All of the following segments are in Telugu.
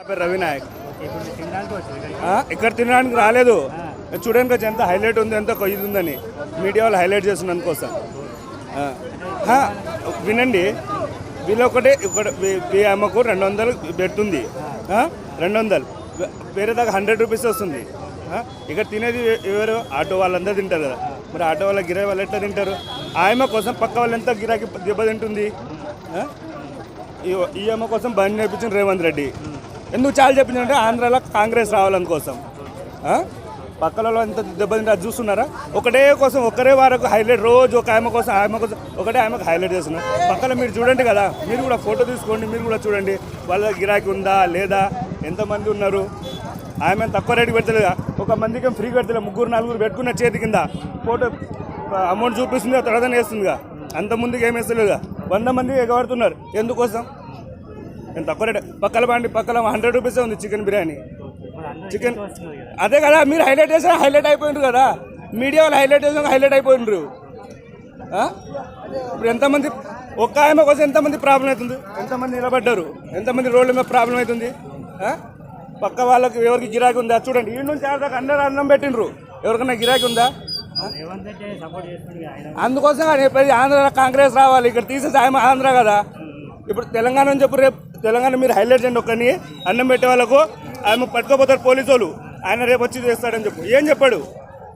పేరు రవినాయక్ ఇక్కడ తినడానికి రాలేదు. చూడడానికి ఎంత హైలైట్ ఉంది ఎంత ఇది ఉందని. మీడియా వాళ్ళు హైలైట్ చేస్తున్నందు కోసం వినండి. వీళ్ళు ఒకటే ఇక్కడ అమ్మకు రెండు వందలు పెడుతుంది. రెండు వందలు. వేరే దాకా హండ్రెడ్ రూపీస్ వస్తుంది. ఇక్కడ తినేది ఎవరు? ఆటో వాళ్ళందరూ తింటారు కదా. మరి ఆటో వాళ్ళ గిరాకీ వాళ్ళు ఎట్లా తింటారు? ఆయమ్మ కోసం పక్క వాళ్ళు ఎంత గిరాకీ దెబ్బతింటుంది? ఈ- అమ్మ కోసం బంద్ చేయించిన రేవంత్ రెడ్డి. ఎందుకు చాలా చెప్పిందంటే ఆంధ్రాలో కాంగ్రెస్ రావాలని కోసం. పక్కలలో ఎంత దెబ్బతింటే అది చూస్తున్నారా? ఒకటే కోసం ఒకరే వారకు హైలైట్ రోజు ఒక ఆమె కోసం ఆమె కోసం ఒకటే ఆమెకు హైలైట్ చేస్తున్నారు పక్కన మీరు చూడండి కదా మీరు కూడా ఫోటో తీసుకోండి మీరు కూడా చూడండి. వాళ్ళ గిరాకీ ఉందా లేదా ఎంతమంది ఉన్నారు? ఆమె తక్కువ రేటు పెడతలేదా? ఒక మందికి ఫ్రీ పెడతలే ముగ్గురు నలుగురు పెట్టుకున్న చేతి కింద ఫోటో అమౌంట్ చూపిస్తుంది తర్వాత వేస్తుందిగా. అంత ముందుకు ఏం వేస్తలేదుగా? వంద మంది ఎగబడుతున్నారు. ఎందుకోసం? నేను తక్కువ రేట్. పక్కల బండి పక్కల హండ్రెడ్ రూపీసే ఉంది చికెన్ బిర్యానీ. చికెన్ అదే కదా మీరు హైలైట్ చేసిన హైలైట్ అయిపోయినారు కదా. మీడియా వాళ్ళు హైలైట్ చేసిన హైలైట్ అయిపోయినారు? ఇప్పుడు ఎంతమంది ఒక్క ఆమె కోసం ఎంతమంది ప్రాబ్లం అవుతుంది? ఎంతమంది నిలబడ్డారు? ఎంతమంది రోడ్ల మీద ప్రాబ్లం అవుతుంది? పక్క వాళ్ళకి ఎవరికి గిరాకీ ఉందా? చూడండి ఈ నుంచి ఆడ దాకా అందరూ అన్నం పెట్టిండ్రు. ఎవరికైనా గిరాకీ ఉందా? ఆయన. అందుకోసం ఆయన ఆంధ్ర కాంగ్రెస్ రావాలి ఇక్కడ తీసేసి ఆయన ఆంధ్ర కదా. ఇప్పుడు తెలంగాణ అని చెప్పు రేపు తెలంగాణ మీరు హైలైట్ చేయండి ఒక్కని అన్నం పెట్టే వాళ్ళకు ఆయన పట్టుకోపోతారు పోలీసు వాళ్ళు ఆయన రేపు వచ్చి చేస్తాడని చెప్పు. ఏం చెప్పాడు?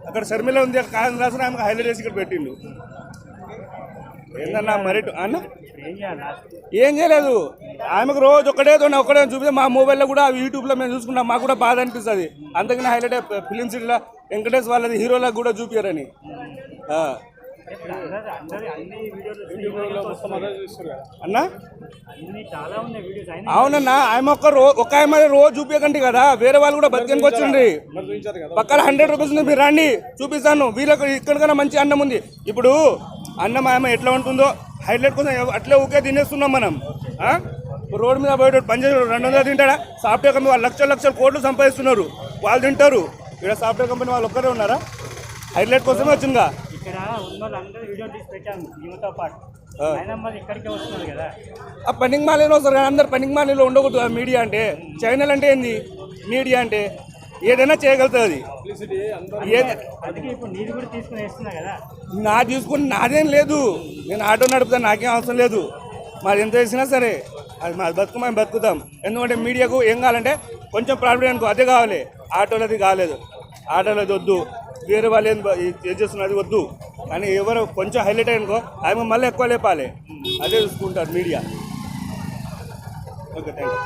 అక్కడ షర్మిల ఉంది అక్కడ రాసిన ఆమెకు హైలైట్ చేసి ఇక్కడ పెట్టిండు. ఏందన్నా మరి అన్న? ఏం చేయాలి ఏం చేయలేదు. ఆమెకు రోజు ఒకటే తోనే ఒకటే మా మొబైల్లో కూడా యూట్యూబ్లో మేము చూసుకున్నాం. మాకు కూడా బాధ అనిపిస్తుంది. అందుకని హైలైట్ ఫిలిం సిటీలో వెంకటేష్ వాళ్ళది హీరోలకు కూడా చూపించారని అన్ని వీడియోలు అన్నా? అన్ని చాలా ఉన్నాయి వీడియోస్ అయినా అవునన్నా ఆమె ఒక్క రో ఒక ఆమె రోజు చూపించకండి కదా. వేరే వాళ్ళు కూడా బతికి వచ్చిండ్రి. పక్కన హండ్రెడ్ రూపీస్ ఉంది మీరు రండి. చూపిస్తాను. వీళ్ళకి ఇక్కడికన్నా మంచి అన్నం ఉంది. ఇప్పుడు అన్నం ఆమె ఎట్లా ఉంటుందో హైలైట్ కోసం అట్లే ఊకే తినేస్తున్నాం మనం? రోడ్డు మీద పోయేటోడు పనిచేసే రెండు వందలు తింటాడా? సాఫ్ట్వేర్ కంపెనీ వాళ్ళు లక్షల లక్షల కోట్లు సంపాదిస్తున్నారు. వాళ్ళు తింటారు. ఇక్కడ సాఫ్ట్వేర్ కంపెనీ వాళ్ళు ఒక్కరే ఉన్నారా? హైలైట్ కోసమే వచ్చిందిగా ఇక్కడ ఉన్న వాళ్ళందరూ వీడియో తీసి పెట్టాము యువతో పాటు. అయినా మరి ఇక్కడికే వస్తున్నారు కదా. ఆ పనికి మాలిలో వస్తారు కానీ అందరు పనికి మాలిలో ఉండకూడదు ఆ మీడియా అంటే. ఛానల్ అంటే ఏంది? మీడియా అంటే ఏదైనా చేయగలుగుతుంది అది. ఏది? అందుకే ఇప్పుడు నీది కూడా తీసుకుని వేస్తున్నా కదా. నా తీసుకుని నాదేం లేదు. నేను ఆటో నడుపుతాను నాకేం అవసరం లేదు. మాది ఎంత చేసినా సరే అది మా బతుకు మేము బతుకుతాం. ఎందుకంటే మీడియాకు ఏం కావాలంటే కొంచెం ప్రాబ్లం అనుకో అదే కావాలి. ఆటోలది కాలేదు. ఆటోలది వద్దు. వేరే వాళ్ళు ఏం ఏం చేస్తున్నారు అది వద్దు. కానీ ఎవరు కొంచెం హైలైట్ అనుకో ఆమె మళ్ళీ ఎక్కువ లేపాలి. అదే చూసుకుంటారు మీడియా ఓకే థ్యాంక్ యూ